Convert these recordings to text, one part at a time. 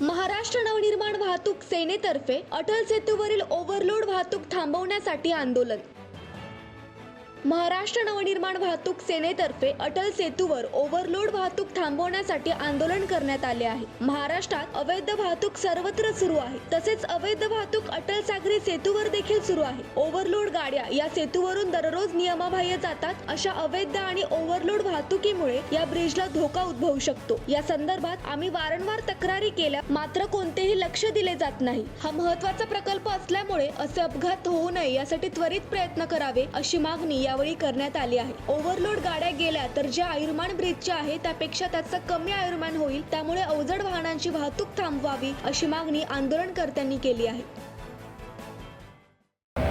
महाराष्ट्र नवनिर्माण वाहतूक सेनेतर्फे अटल सेतूवरील ओव्हरलोड वाहतूक थांबवण्यासाठी आंदोलन. महाराष्ट्र नवनिर्माण वाहतूक सेनेतर्फे अटल सेतूवर ओव्हरलोड वाहतूक थांबवण्यासाठी आंदोलन करण्यात आले आहे. महाराष्ट्रात अवैध वाहतूक सर्वत्र सुरू आहे. तसेच अवैध वाहतूक अटल सागरी सेतूवर देखील सुरू आहे. ओव्हरलोड गाड्या या सेतूवरून दररोज नियमाबाह्य जातात. अशा अवैध आणि ओव्हरलोड वाहतुकीमुळे या ब्रिजला धोका उद्भवू शकतो. या संदर्भात आम्ही वारंवार तक्रारी केल्या. मात्र कोणतेही लक्ष दिले जात नाही. हा महत्त्वाचा प्रकल्प असल्यामुळे असे अपघात होऊ नये यासाठी त्वरित प्रयत्न करावे अशी मागणी या यावेळी करण्यात आली आहे. ओव्हरलोड गाड्या गेल्या तर ज्या आयुर्मान ब्रिजच्या आहे त्यापेक्षा त्याचं कमी आयुर्मान होईल. त्यामुळे अवजड वाहनांची वाहतूक थांबवावी अशी मागणी आंदोलनकर्त्यांनी केली आहे.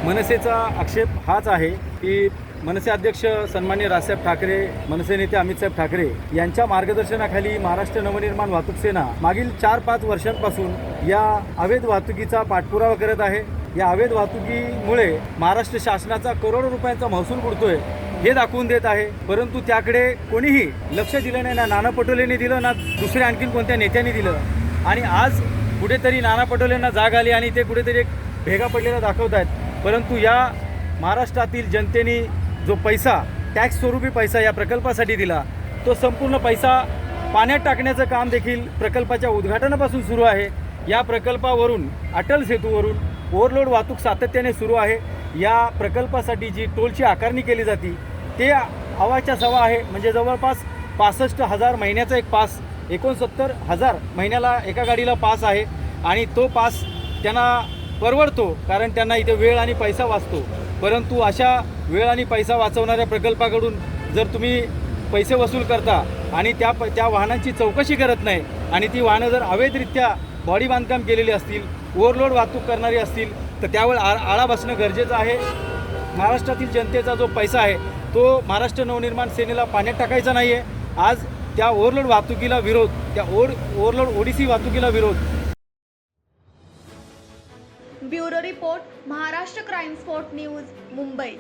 मनसेचा आक्षेप हाच आहे की मनसे अध्यक्ष सन्मान्य राजसाहेब ठाकरे मनसे नेते अमितसाहेब ठाकरे यांच्या मार्गदर्शनाखाली महाराष्ट्र नवनिर्माण वाहतूक सेना मागील चार पाच वर्षांपासून या अवैध वाहतुकीचा पाठपुरावा करत आहे. या अवैध वाहतुकीमुळे महाराष्ट्र शासनाचा करोडो रुपयांचा महसूल बुडतोय हे दाखवून देत आहे. परंतु त्याकडे कोणीही लक्ष दिलं नाही ना नाना पटोलेंनी दिलं ना दुसऱ्या आणखीन कोणत्या नेत्यांनी दिलं. आणि आज कुठेतरी नाना पटोलेंना जाग आली आणि ते कुठेतरी एक भेगा पडलेला दाखवत आहेत परंतु या महाराष्ट्रातील जनतेने जो पैसा टॅक्स स्वरूपी पैसा या प्रकल्पासाठी दिला तो संपूर्ण पैसा पाण्यात टाकण्याचं काम देखील प्रकल्पाच्या उद्घाटनापासून सुरू आहे. या प्रकल्पावरून अटल सेतूवरून ओव्हरलोड वाहतूक सातत्याने सुरू आहे. या प्रकल्पासाठी जी टोलची आकारणी केली जाते ते अवाच्या सवा आहे. म्हणजे जवळपास पासष्ट हजार महिन्याचा एक पास एकोणसत्तर हजार महिन्याला एका गाडीला पास आहे. आणि तो पास त्यांना परवडतो कारण त्यांना इथे वेळ आणि पैसा वाचतो. परंतु अशा वेळ आणि पैसा वाचवणाऱ्या प्रकल्पाकडून जर तुम्ही पैसे वसूल करता आणि त्या प त्या वाहनांची चौकशी करत नाही आणि ती वाहनं जर अवैधरित्या बॉडी बांधकाम केलेली असतील ओव्हरलोड वाहतूक करणारी असतील तर त्यावर आ आळा बसणं गरजेचं आहे. महाराष्ट्रातील जनतेचा जो पैसा आहे तो महाराष्ट्र नवनिर्माण सेनेला पाण्यात टाकायचा नाही आहे आज त्या ओव्हरलोड वाहतुकीला विरोध त्या ओर ओव्हरलोड ओडिसी वाहतुकीला विरोध. Bureau report Maharashtra crime spot news Mumbai.